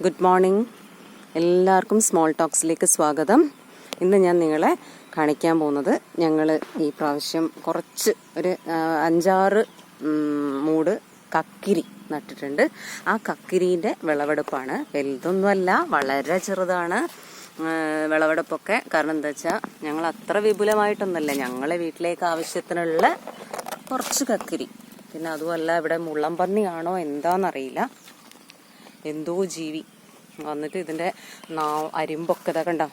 Good morning എല്ലാവർക്കും small ടോക്സിലേക്ക് സ്വാഗതം. ഇന്ന് ഞാൻ നിങ്ങളെ കാണിക്കാൻ പോകുന്നത് ഞങ്ങൾ ഈ പ്രാവശ്യം കുറച്ച് ഒരു അഞ്ചാറ് മൂട് കക്കിരി നട്ടിട്ടുണ്ട്. ആ കക്കിരീന്റെ വിളവെടുപ്പാണ്. വലുതൊന്നുമല്ല വളരെ ചെറുതാണ്. വിളവെടുപ്പൊക്കെ. കാരണം എന്താ വെച്ചാൽ ഞങ്ങൾ അത്ര വിപുലമായിട്ടൊന്നുമല്ല. ഞങ്ങളെ വീട്ടിലേക്ക് ആവശ്യത്തിനുള്ള കുറച്ച് കക്കിരി. പിന്നെ അതുമല്ല ഇവിടെ മുള്ളം പന്നിയാണോ എന്താണെന്നറിയില്ല എന്തോ ജീവി. വന്നിട്ട് ഇതിന്റെ നാ അരിമ്പൊക്കെ ഇതൊക്കെ കണ്ടോ?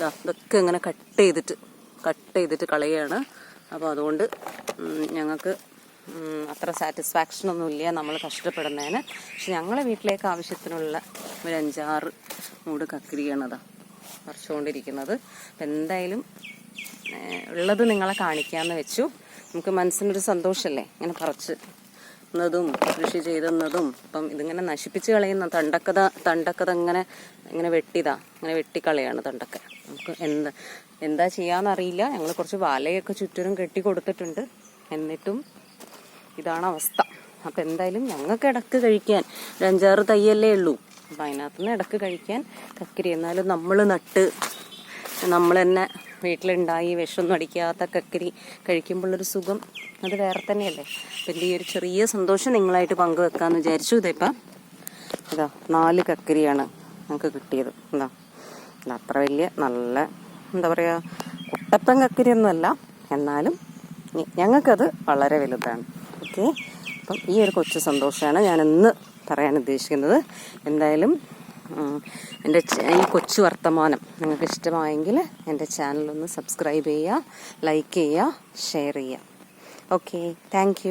ദാ ഇതൊക്കെ ഇങ്ങനെ കട്ട് ചെയ്തിട്ട് കട്ട് ചെയ്തിട്ട് കളയുകയാണ് അപ്പോൾ അതുകൊണ്ട് ഞങ്ങൾക്ക് അത്ര സാറ്റിസ്ഫാക്ഷൻ ഒന്നുമില്ല നമ്മൾ കഷ്ടപ്പെടുന്നതിന്. പക്ഷെ ഞങ്ങളെ വീട്ടിലേക്ക് ആവശ്യത്തിനുള്ള ഒരു അഞ്ചാറ് മൂട് കക്കിരിയാണതാ പറിച്ചുകൊണ്ടിരിക്കുന്നത്. അപ്പം എന്തായാലും ഉള്ളത് നിങ്ങളെ കാണിക്കാമെന്ന് വെച്ചു. നമുക്ക് മനസ്സിനൊരു സന്തോഷമല്ലേ ഇങ്ങനെ പറിച്ച് ന്നതും കൃഷി ചെയ്തെന്നതും ഇപ്പം ഇതിങ്ങനെ നശിപ്പിച്ച് കളയുന്ന തണ്ടക്കത തണ്ടക്കത ഇങ്ങനെ ഇങ്ങനെ വെട്ടിതാ ഇങ്ങനെ വെട്ടിക്കളയാണ് തണ്ടക്ക. നമുക്ക് എന്താ എന്താ ചെയ്യാന്നറിയില്ല. ഞങ്ങൾ കുറച്ച് വാലയൊക്കെ ചുറ്റിനും കെട്ടി കൊടുത്തിട്ടുണ്ട്. എന്നിട്ടും ഇതാണ് അവസ്ഥ. അപ്പം എന്തായാലും ഞങ്ങൾക്ക് ഇടയ്ക്ക് കഴിക്കാൻ ഒരു അഞ്ചാറ് തയ്യല്ലേ ഉള്ളൂ. അപ്പം അതിനകത്തുനിന്ന് ഇടയ്ക്ക് കഴിക്കാൻ കക്കിരി. എന്നാലും നമ്മൾ നട്ട് നമ്മൾ തന്നെ വീട്ടിലുണ്ടായി വിഷമൊന്നും അടിക്കാത്ത കക്കിരി കഴിക്കുമ്പോഴുള്ളൊരു സുഖം അത് വേറെ തന്നെയല്ലേ? അപ്പം ഈ ഒരു ചെറിയ സന്തോഷം നിങ്ങളായിട്ട് പങ്കുവെക്കാമെന്ന് വിചാരിച്ചു. ഇതിപ്പം. ഇതാ നാല് കക്കരിയാണ് നമുക്ക് കിട്ടിയത്. എന്താ അത്ര വലിയ നല്ല എന്താ പറയുക കുട്ടപ്പൻ കക്കിരിയൊന്നുമല്ല. എന്നാലും ഞങ്ങൾക്കത് വളരെ വലുതാണ്. ഓക്കെ? അപ്പം ഈ ഒരു കൊച്ചു സന്തോഷമാണ് ഞാൻ ഇന്ന് പറയാൻ ഉദ്ദേശിക്കുന്നത്. എന്തായാലും എന്റെ ഈ കൊച്ചു വർത്തമാനം നിങ്ങൾക്ക് ഇഷ്ടമായെങ്കിൽ എന്റെ ചാനലൊന്ന് സബ്സ്ക്രൈബ് ചെയ്യുക ലൈക്ക് ചെയ്യുക ഷെയർ ചെയ്യുക. Okay thank